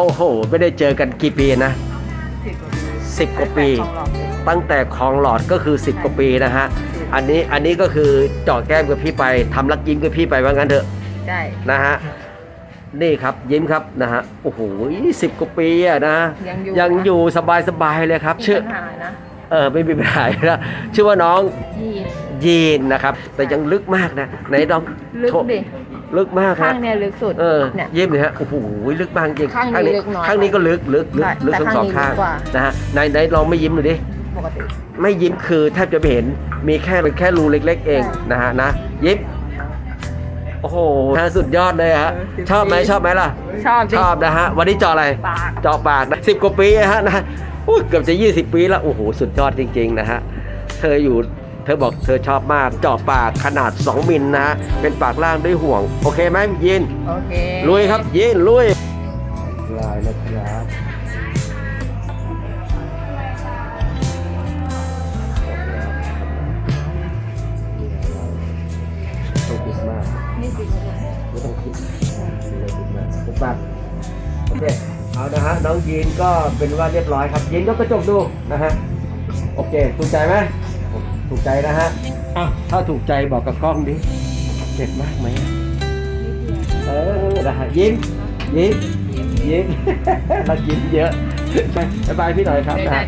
โอ้โห ไม่ได้เจอกันกี่ปีนะสิบกว่าปี10กว่าปี ตั้งแต่คลองหลอดเลยตั้งแต่คลองหลอดก็คือ 10 กว่าปีนะฮะ อันนี้อันนี้ก็คือเจาะแก้มกับพี่ไปทำรักยิ้มกับพี่ไปว่างั้นเถอะใช่นะฮะ นี่ครับยิ้มครับนะฮะ โอ้โหสิบกว่าปีอะนะ ยังอยู่ยังอยู่สบายสบายๆเลยครับมีชื่อปัญหานะเออไม่มีปัญหานะชื่อว่าน้องยีนยีนนะครับ แต่ยังลึกมากนะไหนลองลึกโชว์ดิ ลึกมากข้าฮะงเนี่ยลึกสุดเออเนี่ย เยี่ยมเลยฮะโอ้โหลึกมากจริงข้างนี้ลึกน้อยข้างนี้ก็ลึกลึกลึกใช่ลึกแต่ทั้งสองข้าข้างงนี้ลึกกว่า นะฮะไหนไหนลองไม่ยิ้มหน่อยดิ ปกติ ไม่ยิ้มคือแทบจะไม่เห็นมีแค่เป็นแค่รูเล็ก ๆ เองใช่นะฮะนะยิ้มโอ้โหฮะสุดยอดเลยฮะเออชอบไหมชอบไหมล่ะ ชอบดิชอบนะฮะวันนี้เจาะอะไรปาก เจาะปากนะสิบกว่าปีนะฮะนะอุ้ยเกือบจะ 20 ปีแล้วโอ้โหสุดยอดจริง ๆ นะฮะเธออยู่ เธอบอกเธอชอบมากเจาะปากขนาด 2 มิลนะฮะ เป็นปากล่างด้วยห่วง โอเคไหมยิน โอเคลุยครับยินลุยลายนะครับต้องคิดมากนี่สิไม่ต้องคิดเลยคิดมากปุ๊บปั๊บโอเคเอานะฮะน้องยีนก็เป็นว่าเรียบร้อยครับยีนก็กระจกดูนะฮะโอเคถูกใจไหม ถูกใจนะฮะอ้าวถ้าถูกใจบอกกับกล้องดิเจ็บมากไหมเออนะฮะยิ้มยิ้มยิ้มเรายิ้มเยอะไปบายบายพี่หน่อยครับนะฮะ